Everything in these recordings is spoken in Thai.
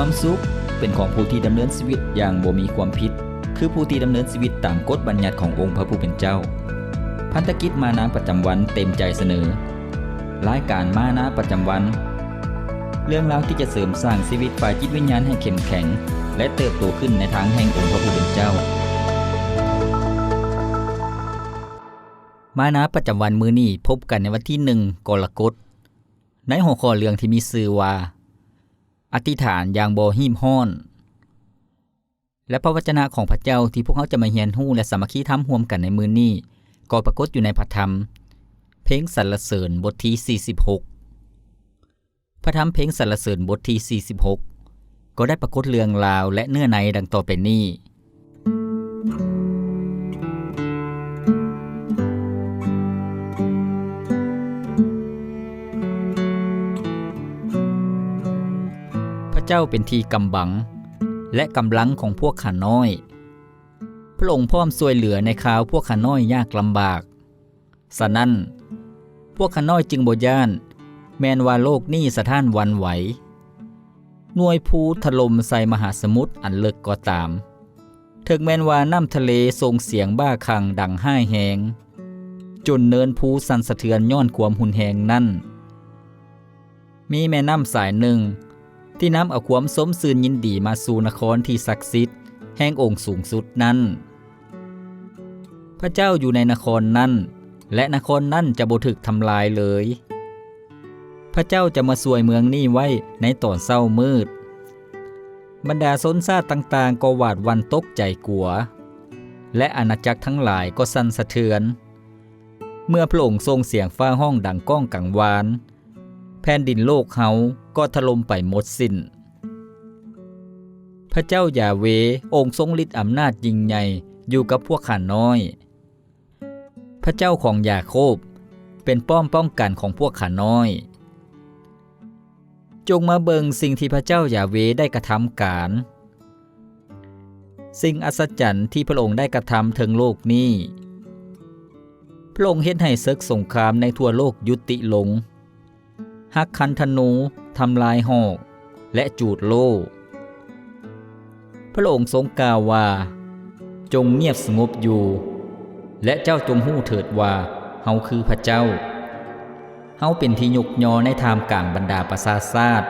ความสุข เป็นของผู้ที่ดำเนินชีวิตอย่างบ่มีความผิด คือผู้ที่ดำเนินชีวิตตามกฎบัญญัติขององค์พระผู้เป็นเจ้า พันธกิจมานาประจำวันเต็มใจเสนอรายการมานาประจำวัน เรื่องราวที่จะเสริมสร้างชีวิตฝ่ายจิตวิญญาณให้เข้มแข็ง และเติบโตขึ้นในทางแห่งองค์พระผู้เป็นเจ้า มานาประจำวันมือนี้พบกันในวันที่หนึ่งกรกฎในหัวข้อเรื่องที่มีชื่อว่า อธิษฐานอย่างบ่หิมห้อน และพระวจนะของพระเจ้าที่พวกเขาจะมาเรียนรู้และสามัคคีทำร่วมกันในมือนี้ก็ปรากฏอยู่ในพระธรรม เพลงสรรเสริญบทที่46 พระธรรมเพลงสรรเสริญบทที่46 ก็ได้ปรากฏเรื่องราวและเนื้อในดังต่อไปนี้ เจ้าเป็นทีกำบัง และกำลังของพวกขาน้อย พระองค์พร้อมช่วยเหลือในคราวพวกขาน้อยยากลำบากสะนั้น พวกขาน้อยจึงบ่ย่าน แมนว่าโลกนี้สะท้านวันไหวหน่วยภูถล่มใส่มหาสมุทรอันเลิกก็ตามถึงแมนว่าน้ำทะเลส่งเสียงบ้าคลังดังห้ายแหง จนเนินภูสั่นสะเทือนย้อนความหุนแหงนั่น มีแม่น้ำสายหนึ่ง ที่นำเอาความสมซื่นยินดีมาสู่นครที่ศักดิ์สิทธิ์แห่งองค์สูงสุดนั้น พระเจ้าอยู่ในนครนั้น และนครนั้นจะบ่ถึกทำลายเลย พระเจ้าจะมาสวยเมืองนี้ไว้ในตอนเศร้ามืด บรรดาสนซาต่างๆ ก็หวาดวันตกใจกลัว และอาณาจักรทั้งหลายก็สั่นสะเทือน เมื่อพระองค์ทรงเสียงฟ้าห้องดังก้องกังวาน แผ่นดินโลกเฮา ก็ถล่มไปหมดสิน้น พระเจ้ายาเวองค์ทรงฤทธิ์อำนาจยิ่งใหญ่อยู่กับพวกข้าน้อย พระเจ้าของยาโคบเป็นป้อมป้องกันของพวกข้าน้อย จงมาเบิงสิ่งที่พระเจ้ายาเวได้กระทำการ สิ่งอัศจรรย์ที่พระองค์ได้กระทำถึงโลกนี้ พระองค์เฮ็ดให้ศึกสงครามในทั่วโลกยุติลง หักคันธนูทำลายหอก และจูดโล พระองค์ทรงกล่าวว่า จงเงียบสงบอยู่ และเจ้าจงหู้เถิดว่าเฮาคือพระเจ้าเฮาเป็นที่ยกยอในทามกลางบรรดาประสาทาต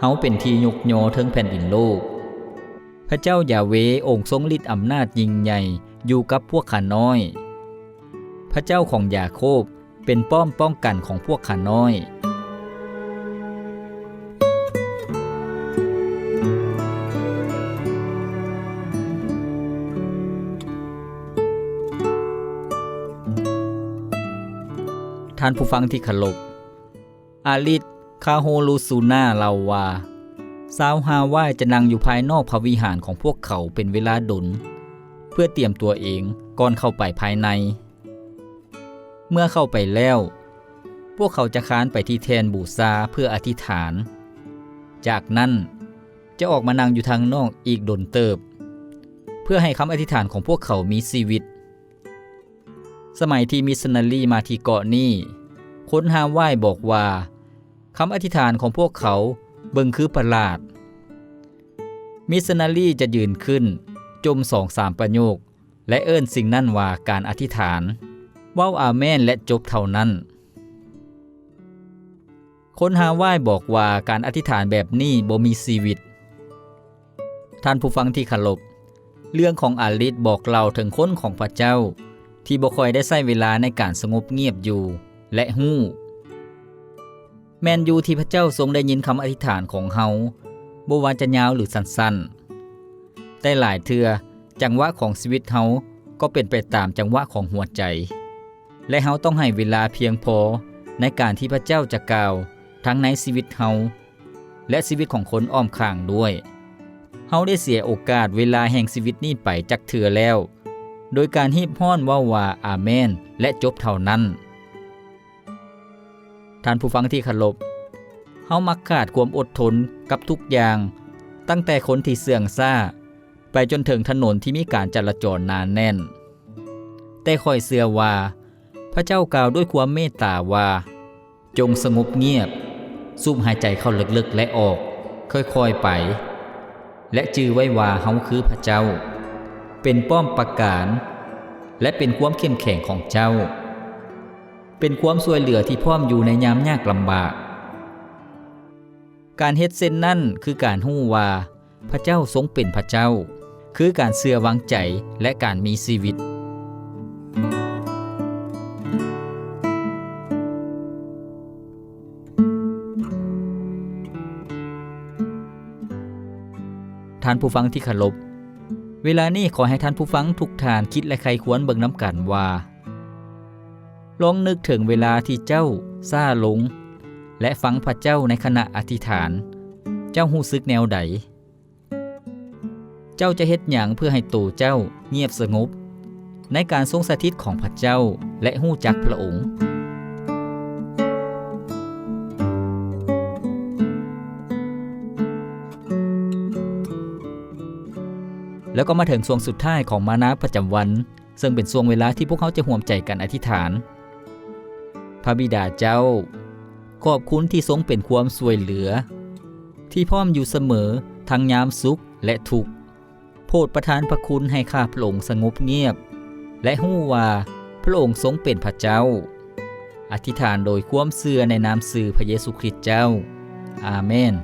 เฮาเป็นที่ยกยอเทิงแผ่นดินโลก พระเจ้ายาเวองค์ทรงฤทธิ์อำนาจยิ่งใหญ่อยู่กับพวกข้าน้อย พระเจ้าของยาโคบเป็นป้อมป้องกันของพวกข้าน้อยานผู้ฟังที่เคารพอาลิตคาโฮลูซูนาเลาวาสาวฮาวายจะนั่งอยู่ภายนอกพระวิหารของพวกเขาเป็นเวลาดน เพื่อเตรียมตัวเองก่อนเข้าไปภายใน เมื่อเข้าไปแล้ว พวกเขาจะค้านไปที่แทนบูชาเพื่ออธิษฐาน จากนั้นจะออกมานั่งอยู่ทางนอกอีกดนเติบ เพื่อให้คำอธิษฐานของพวกเขามีชีวิต สมัยที่มิสนารีมาที่เกาะนี้ คนฮาวายบอกว่าคำอธิษฐานของพวกเขาเบิ่งคือประหลาด มิสนารีจะยืนขึ้น จมสองสามประโยค และเอิ้นสิ่งนั่นว่าการอธิษฐานว้าวอาเมนและจบเท่านั้น คนฮาวายบอกว่าการอธิษฐานแบบนี้บ่มีชีวิต ท่านผู้ฟังที่เคารพเรื่องของอาลิสบอกเราถึงคนของพระเจ้า ที่บ่ค่อยได้ใช้เวลาในการสงบเงียบอยู่ และหู้ แมนยูที่พระเจ้าทรงได้ยินคำอธิษฐานของเฮาบ่ว่าจะยาวหรือสั้นๆ แต่หลายเทือจังหวะของชีวิตเฮาก็เป็นไปตามจังหวะของหัวใจ และเฮาต้องให้เวลาเพียงพอในการที่พระเจ้าจะกล่าวทั้งในชีวิตเฮาและชีวิตของคนอ้อมข้างด้วยเฮาได้เสียโอกาสเวลาแห่งชีวิตนี้ไปจักเถือแล้ว โดยการฮีบห้อนว่าว่าอาเมน และจบเท่านั้น ท่านผู้ฟังที่เคารพเฮามักขาดความอดทนกับทุกอย่าง ตั้งแต่คนที่เสื่องซ่า ไปจนถึงถนนที่มีการจราจรหนานแน่น แต่ค่อยเสื่อว่า พระเจ้ากล่าวด้วยความเมตตาว่า จงสงบเงียบ สูบหายใจเข้าลึกๆและออก ค่อยๆไป และจือไว้ว่าเฮาคือพระเจ้า เป็นป้อมปราการ และเป็นความเข้มแข็งของเจ้า เป็นความช่วยเหลือที่พร้อมอยู่ในยามยากลำบาก การเฮ็ดเส้นนั่นคือการหู้ว่า พระเจ้าทรงเป็นพระเจ้า คือการเสื่อวางใจและการมีชีวิต ท่านผู้ฟังที่เคารพเวลานี้ขอให้ท่านผู้ฟังทุกท่านคิดและใครควรเบิ่งน้ำกันว่า ลองนึกถึงเวลาที่เจ้าซาลง และฟังพระเจ้าในขณะอธิษฐาน เจ้าหู้สึกแนวใด เจ้าจะเฮ็ดหยังเพื่อให้ตูเจ้าเงียบสงบ ในการทรงสถิตของพระเจ้าและหู้จักพระองค์แล้วก็มาถึงช่วงสุดท้ายของมานาประจำวัน ซึ่งเป็นช่วงเวลาที่พวกเขาจะห่วมใจกันอธิษฐาน ระบิดาเจ้า ขอบคุณที่ทรงเป็นความสวยเหลือ ที่พร้อมอยู่เสมอทั้งยามสุขและทุกข์โปรดประทานพระคุณให้ข้าพระองค์สงบเงียบ และหู้ว่าพระองค์ทรงเป็นพระเจ้า อธิษฐานโดยความเสื่อในนามสื่อพระเยซูคริสต์เจ้า อาเมน